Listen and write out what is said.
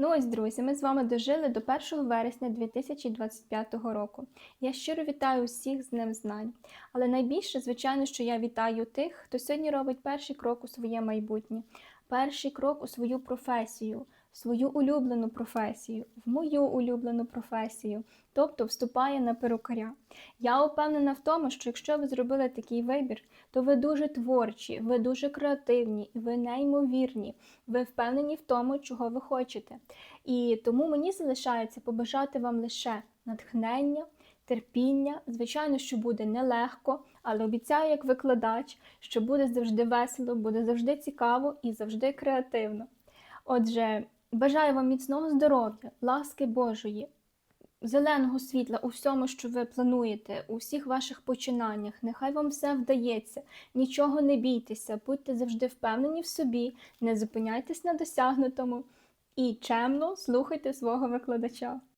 Ну ось, друзі, ми з вами дожили до 1 вересня 2025 року. Я щиро вітаю усіх з Днем Знань. Але найбільше, звичайно, що я вітаю тих, хто сьогодні робить перший крок у своє майбутнє, перший крок у свою професію, в свою улюблену професію, в мою улюблену професію, тобто вступає на перукаря. Я упевнена в тому, що якщо ви зробили такий вибір, то ви дуже творчі, ви дуже креативні, ви неймовірні, ви впевнені в тому, чого ви хочете. І тому мені залишається побажати вам лише натхнення, терпіння. Звичайно, що буде нелегко, але обіцяю як викладач, що буде завжди весело, буде завжди цікаво і завжди креативно. Отже, бажаю вам міцного здоров'я, ласки Божої, зеленого світла у всьому, що ви плануєте, у всіх ваших починаннях. Нехай вам все вдається, нічого не бійтеся, будьте завжди впевнені в собі, не зупиняйтесь на досягнутому і чемно слухайте свого викладача.